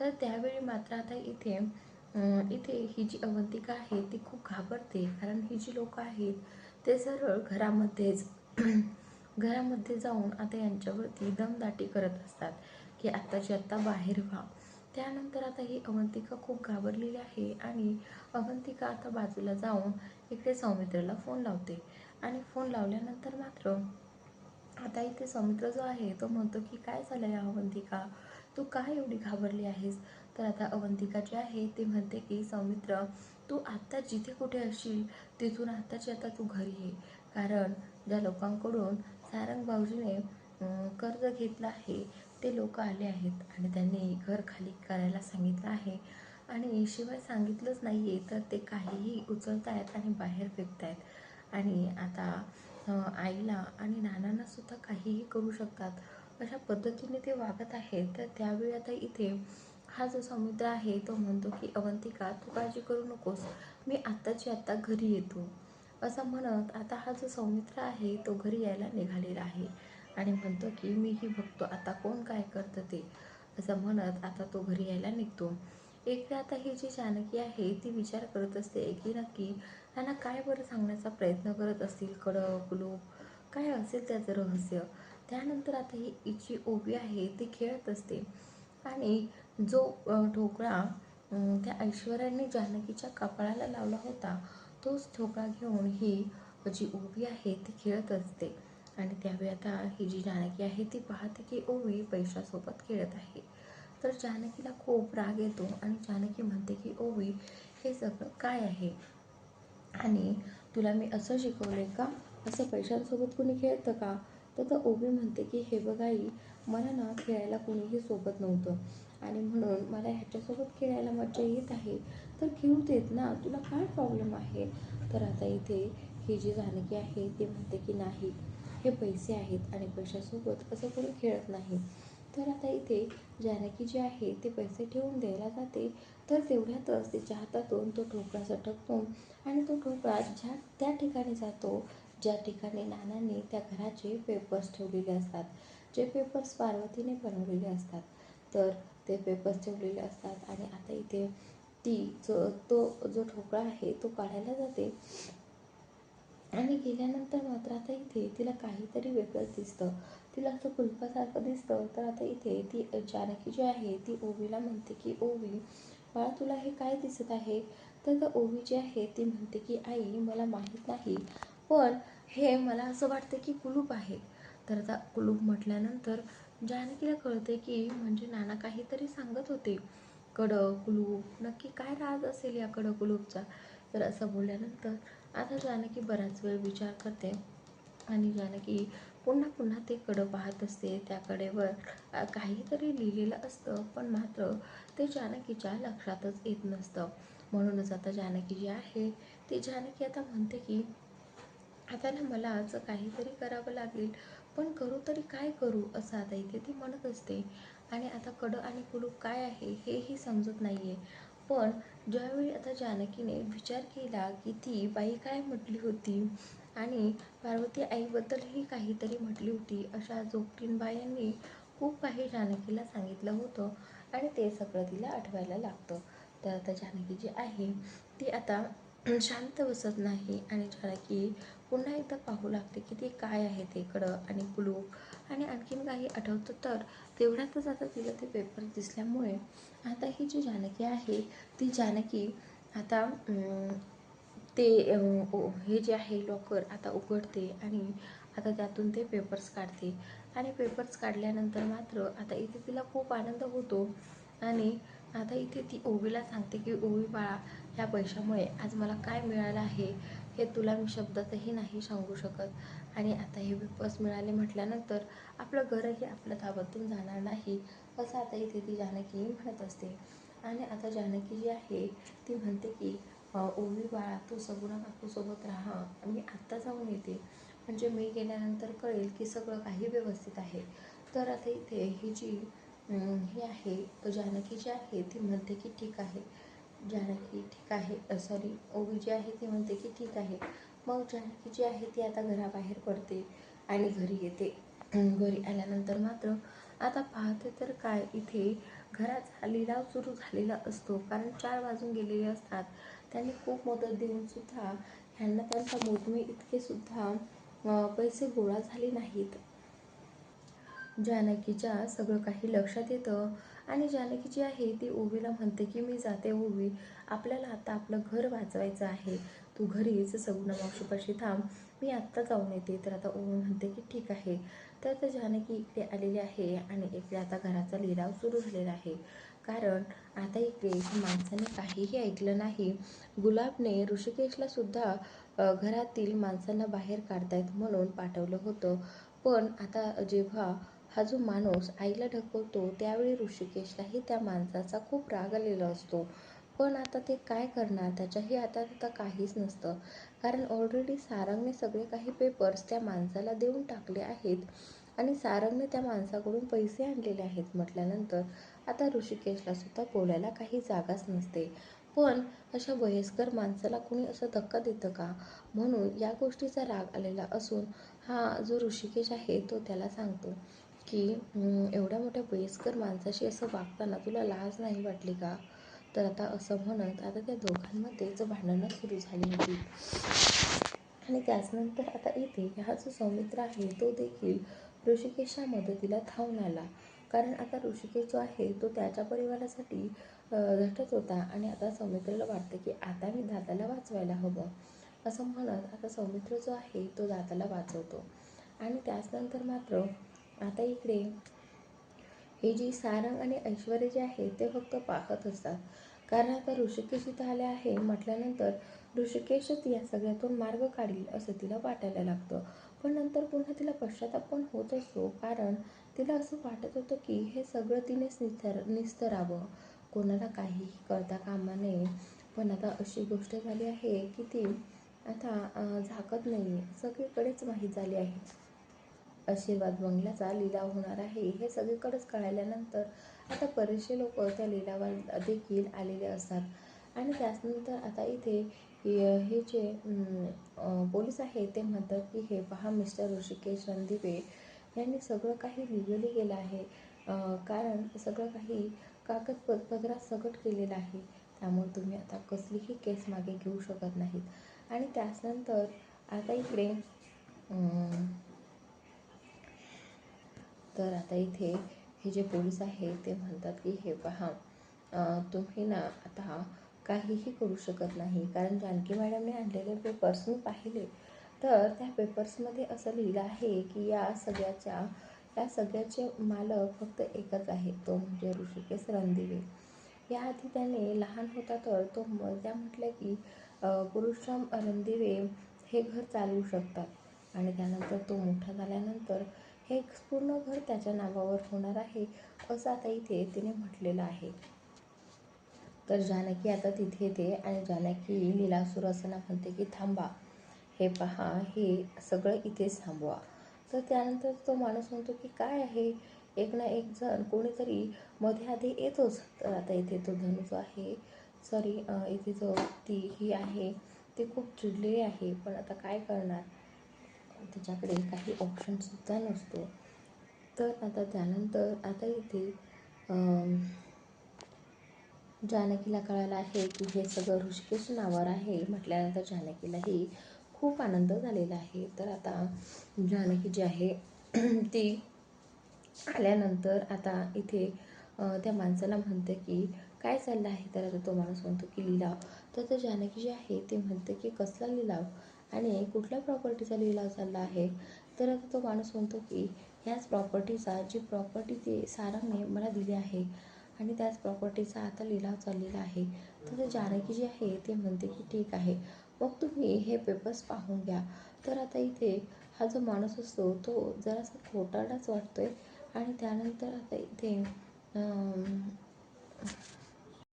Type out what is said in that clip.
तर त्यावेळी मात्र आता इथे इथे ही जी अवंतिका आहे ती खूप घाबरते. कारण ही जी लोक आहेत ते सरळ घरामध्येच घरामध्ये जाऊन आता यांच्यावरती दमदाटी करत असतात की आत्ताची आत्ता बाहेर व्हा. त्यानंतर आता ही अवंतिका खूप घाबरलेली आहे आणि अवंतिका आता बाजूला जाऊन इकडे सौमित्रला फोन लावते. आणि फोन लावल्यानंतर मात्र आता इथे सौमित्र जो आहे तो म्हणतो की काय झालं या अवंतिका? तू काय एवढी घाबरली आहेस? तर आता अवंतिका जी आहे ती म्हणते की सौमित्र तू आत्ता जिथे कुठे असशील तिथून आत्ताची आता तू घरी ये. कारण ज्या लोकांकडून सारंग भाऊजीने कर्ज घेतलं आहे ते लोक आले आहेत आणि त्यांनी घर खाली करायला सांगितलं आहे. आणि शिवाय सांगितलंच नाही आहे तर ते काहीही उचलत आहेत आणि बाहेर फेकत आहेत आणि आता आईला आणि नानांना सुद्धा काहीही करू शकतात. अशा पद्धतीने ते वागत आहेत तर त्यावेळी आता इथे हा जो समुद्र आहे तो म्हणतो की अवंतिका तू काळजी करू नकोस मी आत्ताची आत्ता घरी येतो. असं म्हणत आता हा जो सौमित्र आहे तो घरी यायला निघालेला आहे आणि म्हणतो की मीही बघतो आता कोण काय करतं ते. असं म्हणत आता तो घरी यायला निघतो. एकदा आता ही जी जानकी आहे ती विचार करत असते की नक्की त्यांना काय बरं सांगण्याचा प्रयत्न करत असतील कडक लोक काय असेल त्याचं रहस्य? त्यानंतर आता ही हिची ओबी आहे ती खेळत असते. आणि जो ठोकळा त्या ऐश्वर्याने जानकीच्या कपाळाला लावला होता तोच ठोकळा घेऊन ही जी ओवी आहे ती खेळत असते. आणि त्यावेळी आता ही जी जानकी आहे ती पाहते की ओवी पैशासोबत खेळत आहे. तर जानकीला खूप राग येतो आणि जानकी म्हणते की ओवी हे सगळं काय आहे? आणि तुला मी असं शिकवले का? असं पैशांसोबत कुणी खेळतं का? तर ओवी म्हणते की हे बघाई मला ना खेळायला कोणीही सोबत नव्हतं. आणि म्हणून मला ह्याच्यासोबत खेळायला मजा येत आहे. तर खेळू देत ना तुला काय प्रॉब्लेम आहे? तर आता इथे ही जी जानकी आहे ती म्हणते की नाही हे पैसे आहेत आणि पैशासोबत असं कोणी खेळत नाही. तर आता इथे जानकी जी आहे ते पैसे ठेवून द्यायला जाते. तर तेवढ्यातच तिच्या हातातून तो ठोकळा सटकतो आणि तो ठोकळा ज्या त्या ठिकाणी जातो ज्या ठिकाणी नानांनी त्या घराचे पेपर्स ठेवलेले असतात जे पेपर्स पार्वतीने बनवलेले असतात. तर ते पेपर्स ठेवलेले असतात आणि आता इथे ती जो तो जो ठोकळा आहे तो काढायला जाते. आणि गेल्यानंतर मात्र आता इथे तिला काहीतरी वेगळंच दिसतं. तिला असं कुलपासारखं दिसतं. तर आता इथे ती जानकी जी आहे ती ओवीला म्हणते की ओवी बाळा तुला हे काय दिसत आहे? तर ओवी जी आहे ती म्हणते की आई मला माहीत नाही. पण हे मला असं वाटतं की कुलूप आहे तर आता कुलूप म्हटल्यानंतर जानकीला कळते की म्हणजे नाना काहीतरी सांगत होते. कडक कुलूप नक्की काय राज असेल या कडक कुलूपचा? तर असं बोलल्यानंतर आता जानकी बराच वेळ विचार करते आणि जानकी पुन्हा पुन्हा ते कडं पाहत असते. त्या कडेवर काहीतरी लिहिलेलं असतं पण मात्र ते जानकीच्या लक्षातच येत नसतं. म्हणूनच आता जानकी जी आहे ती जानकी आता म्हणते की आता ना मला असं काहीतरी करावं लागेल पण करू तरी काय करू असं आता इथे ती म्हणत असते. आणि आता कडं आणि कुलूप काय आहे हेही समजत नाही आहे पण ज्यावेळी आता जानकीने विचार केला की ती बाई काय म्हटली होती आणि पार्वती आईबद्दलही काहीतरी म्हटली होती अशा बायांनी खूप काही जानकीला सांगितलं होतं आणि ते सगळं तिला आठवायला लागतं. तर आता जानकी जी आहे ती आता शांत बसत नाही आणि जानकी पुन्हा एकदा पाहू लागते की ते काय आहे ते कडं आणि कुलूप आणि आणखीन काही आठवतं तर तेवढ्यातच आता तिला ते पेपर दिसल्यामुळे आता ही जी जानकी आहे ती जानकी आता ते हे जे आहे लॉकर आता उघडते आणि आता त्यातून ते पेपर्स काढते. आणि पेपर्स काढल्यानंतर मात्र आता इथे तिला खूप आनंद होतो आणि आता इथे ती ओवीला सांगते की ओवी बाळा ह्या पैशामुळे आज मला काय मिळालं आहे? हे तुला मी शब्दातही नाही सांगू शकत. आणि आता हे बस मिळाले म्हटल्यानंतर आपलं घरही आपल्या ताब्यातून जाणार नाही असं आता इथे ती जानकी म्हणत असते. आणि आता जानकी जी आहे ती म्हणते की ओवी बाळा तू सगुणा काकूसोबत राहा मी आत्ता जाऊन येते. म्हणजे मी गेल्यानंतर कळेल की सगळं काही व्यवस्थित आहे. तर आता इथे ही जी ही आहे जानकी जी आहे ती म्हणते की ठीक आहे. जानकी ठीक आहे. सॉरी ओवी जी आहे ती म्हणते की ठीक आहे. मग जानकी जी आहे ती आता घराबाहेर पडते आणि घरी येते. घरी आल्यानंतर मात्र आता पाहते तर काय इथे घराचा लिलाव सुरू झालेला असतो. कारण चार वाजून गेलेले असतात. त्यांनी खूप मदत देऊन सुद्धा ह्यांना त्यांचा मोजमे इतके सुद्धा पैसे गोळा झाले नाहीत. जानकीच्या सगळं काही लक्षात येतं. आणि जानकी जी आहे ती ओवीला म्हणते की मी जाते ओवी. आपल्याला आता आपलं घर वाचवायचं आहे. तू घरीच सगुणा मावशीपाशी थांब. मी आत्ता जाऊन येते. तर आता ओवी म्हणते की ठीक आहे. तर आता जानकी इकडे आलेली आहे आणि इकडे आता घराचा लिलाव सुरू झालेला आहे. कारण आता इकडे माणसाने काहीही ऐकलं नाही. गुलाबने ऋषिकेशला सुद्धा घरातील माणसांना बाहेर काढतायत म्हणून पाठवलं होतं. पण आता जेव्हा हा जो माणूस आईला ढकलतो त्यावेळी ऋषिकेशलाही त्या माणसाचा खूप राग आलेला असतो. पण आता ते काय करणार? त्याच्याही आता आता काहीच नसतं. कारण ऑलरेडी सारंगने सगळे काही पेपर्स त्या माणसाला देऊन टाकले आहेत आणि सारंगने त्या माणसाकडून पैसे आणलेले आहेत म्हटल्यानंतर आता ऋषिकेशला सुद्धा बोलायला काही जागाच नसते. पण अशा वयस्कर माणसाला कोणी असं धक्का देतं का? म्हणून या गोष्टीचा राग आलेला असून हा जो ऋषिकेश आहे तो त्याला सांगतो. की एवढ्या मोठ्या वयस्कर माणसाशी असं वागताना तुला लाज नाही वाटली का? तर आता असं म्हणत आता त्या दोघांमध्येच भांडणं सुरू झाली होती. आणि त्याचनंतर आता इथे हा जो सौमित्र आहे तो देखील ऋषिकेशच्या मदतीला धावून आला. कारण आता ऋषिकेश जो आहे तो त्याच्या परिवारासाठी झटत होता. आणि आता सौमित्रला वाटतं की आता मी दाताला वाचवायला हवं. असं म्हणत आता सौमित्र जो आहे तो दाताला वाचवतो. आणि त्याचनंतर मात्र आता इकडे हे जी सारंग आणि ऐश्वर्य जे आहे ते फक्त पाहत असतात. कारण आता ऋषिकेश इथं आले आहे म्हटल्यानंतर ऋषिकेशच या सगळ्यातून मार्ग काढील असं तिला वाटायला लागतं. पण नंतर पुन्हा तिला पश्चाताप पण होत असतो. कारण तिला असं वाटत होतं की हे सगळं तिनेच निस्तर निस्तरावं. कोणाला काहीही करता कामा नये. पण आता अशी गोष्ट झाली आहे की ती आता झाकत नाही सगळीकडेच माहीत झाली आहे. आशीर्वाद बंगल्याचा लिलाव होणार आहे. हे सगळीकडेच कळाल्यानंतर आता बरेचसे लोक त्या लिलावात देखील आलेले असतात. आणि त्याचनंतर आता इथे हे जे पोलीस आहे ते म्हणतात की हे पहा मिस्टर ऋषिकेश रणदिवे यांनी सगळं काही लिगली गेलं आहे. कारण सगळं काही कागदपत्रात सकट केलेलं आहे. त्यामुळे तुम्ही आता कसलीही केस मागे घेऊ शकत नाहीत. आणि त्याचनंतर आता इकडे तर आता इथे हे जे पोलीस आहे ते म्हणतात की हे पहा तुम्ही ना आता काहीही करू शकत नाही. कारण जानकी मॅडमने आणलेले पेपर्स मी पाहिले. तर त्या पेपर्समध्ये असं लिहिलं आहे की या सगळ्याच्या या सगळ्याचे मालक फक्त एकच आहे. तो म्हणजे ऋषिकेश रणदिवे. याआधी त्याने लहान होता तर तो म- त्या म्हटलं की अं, पुरुषराम रणदिवे हे घर चालवू शकतात. आणि त्यानंतर तो मोठा झाल्यानंतर हे पूर्ण घर त्याच्या नावावर होणार आहे असं आता इथे तिने म्हटलेलं आहे. तर जानकी आता तिथे येते आणि जानकी लिलाव असताना म्हणते की थांबा हे पहा हे सगळं इथेच थांबवा. तर त्यानंतर तो माणूस म्हणतो की काय आहे? एक ना एक जण कोणीतरी मध्ये आधी येतोच. तर आता इथे तो धनु जो आहे सॉरी इथे जो ती ही आहे ती खूप चिडलेली आहे. पण आता काय करणार? त्याच्याकडे काही ऑप्शनसुद्धा नसतो. तर आता त्यानंतर आता इथे जानकीला कळालं आहे की हे सगळं ऋषिकेश नावावर आहे. म्हटल्यानंतर जानकीलाही खूप आनंद झालेला आहे. तर आता जानकी जी आहे ती आल्यानंतर आता इथे त्या माणसाला म्हणते की काय चाललं आहे? तर आता तो माणूस म्हणतो की लिलाव. तर ते जानकी जी आहे ते म्हणते की कसला लिलाव? आणि कुठल्या प्रॉपर्टीचा लिलाव चालला आहे? तर आता तो माणूस म्हणतो की ह्याच प्रॉपर्टीचा जी प्रॉपर्टी ते सारंगने मला दिली आहे आणि त्याच प्रॉपर्टीचा आता लिलाव चाललेला आहे. तर जानकी जी आहे ते म्हणते की ठीक आहे. मग तुम्ही हे पेपर्स पाहून घ्या. तर आता इथे हा जो माणूस असतो तो जरासा खोटारडाच आहे आणि त्यानंतर आता इथे